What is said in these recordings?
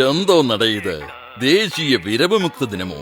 എന്തോ നടയത് ദേശീയ വിരവിമുക്ത ദിനമോ?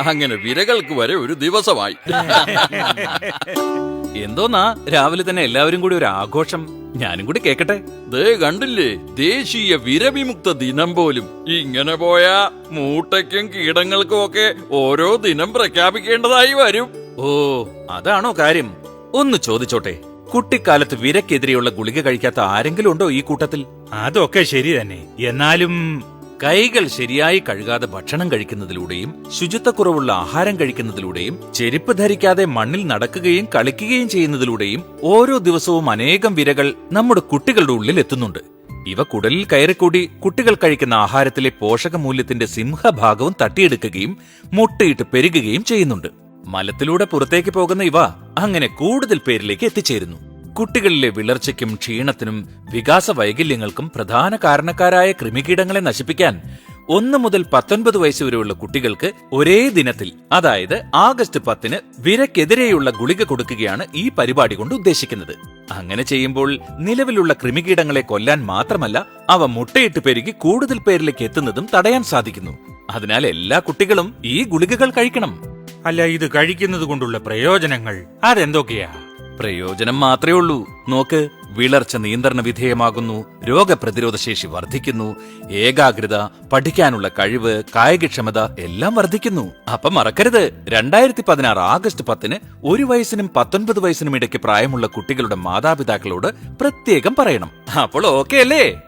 അങ്ങനെ വിരകൾക്ക് വരെ ഒരു ദിവസമായി. എന്തോന്നാ? രാവിലെ തന്നെ എല്ലാവരും കൂടി ഒരു ആഘോഷം. ഞാനും കൂടി കേക്കട്ടെ. ദേ കണ്ടില്ലേ? ദേശീയ വിരവിമുക്ത ദിനം പോലും. ഇങ്ങനെ പോയാ മൂട്ടയ്ക്കും കീടങ്ങൾക്കും ഒക്കെ ഓരോ ദിനം പ്രഖ്യാപിക്കേണ്ടതായി വരും. ഓ അതാണോ കാര്യം? ഒന്ന് ചോദിച്ചോട്ടെ. കുട്ടിക്കാലത്ത് വിരക്കെതിരെയുള്ള ഗുളിക കഴിക്കാത്ത ആരെങ്കിലും ഉണ്ടോ ഈ കൂട്ടത്തിൽ? അതൊക്കെ ശരി തന്നെ. എന്നാലും കൈകൾ ശരിയായി കഴുകാതെ ഭക്ഷണം കഴിക്കുന്നതിലൂടെയും ശുചിത്വക്കുറവുള്ള ആഹാരം കഴിക്കുന്നതിലൂടെയും ചെരുപ്പ് ധരിക്കാതെ മണ്ണിൽ നടക്കുകയും കളിക്കുകയും ചെയ്യുന്നതിലൂടെയും ഓരോ ദിവസവും അനേകം വിരകൾ നമ്മുടെ കുട്ടികളുടെ ഉള്ളിൽ എത്തുന്നുണ്ട്. ഇവ കുടലിൽ കയറിക്കൂടി കുട്ടികൾ കഴിക്കുന്ന ആഹാരത്തിലെ പോഷകമൂല്യത്തിന്റെ സിംഹഭാഗവും തട്ടിയെടുക്കുകയും മുട്ടയിട്ട് പെരുകുകയും ചെയ്യുന്നുണ്ട്. മലത്തിലൂടെ പുറത്തേക്ക് പോകുന്ന ഇവ അങ്ങനെ കൂടുതൽ പേരിലേക്ക് എത്തിച്ചേരുന്നു. കുട്ടികളിലെ വിളർച്ചയ്ക്കും ക്ഷീണത്തിനും വികാസ വൈകല്യങ്ങൾക്കും പ്രധാന കാരണക്കാരായ കൃമികീടങ്ങളെ നശിപ്പിക്കാൻ ഒന്ന് മുതൽ പത്തൊൻപത് വയസ്സുവരെയുള്ള കുട്ടികൾക്ക് ഒരേ ദിനത്തിൽ അതായത് ആഗസ്റ്റ് പത്തിന് വിരക്കെതിരെയുള്ള ഗുളിക കൊടുക്കുകയാണ് ഈ പരിപാടി കൊണ്ട് ഉദ്ദേശിക്കുന്നത്. അങ്ങനെ ചെയ്യുമ്പോൾ നിലവിലുള്ള കൃമികീടങ്ങളെ കൊല്ലാൻ മാത്രമല്ല അവ മുട്ടയിട്ട് പെരുകി കൂടുതൽ പേരിലേക്ക് എത്തുന്നതും തടയാൻ സാധിക്കുന്നു. അതിനാൽ എല്ലാ കുട്ടികളും ഈ ഗുളികകൾ കഴിക്കണം. അല്ല ഇത് കഴിക്കുന്നത് കൊണ്ടുള്ള പ്രയോജനങ്ങൾ അതെന്തൊക്കെയാ? പ്രയോജനം മാത്രമേ ഉള്ളൂ. നോക്ക് വിളർച്ച നിയന്ത്രണ വിധേയമാകുന്നു രോഗപ്രതിരോധ ശേഷി വർദ്ധിക്കുന്നു ഏകാഗ്രത പഠിക്കാനുള്ള കഴിവ് കായികക്ഷമത എല്ലാം വർദ്ധിക്കുന്നു. അപ്പൊ മറക്കരുത്. രണ്ടായിരത്തി പതിനാറ് ആഗസ്റ്റ് പത്തിന് ഒരു വയസ്സിനും പത്തൊൻപത് വയസ്സിനും ഇടയ്ക്ക് പ്രായമുള്ള കുട്ടികളുടെ മാതാപിതാക്കളോട് പ്രത്യേകം പറയണം. അപ്പോൾ ഓക്കെ അല്ലേ?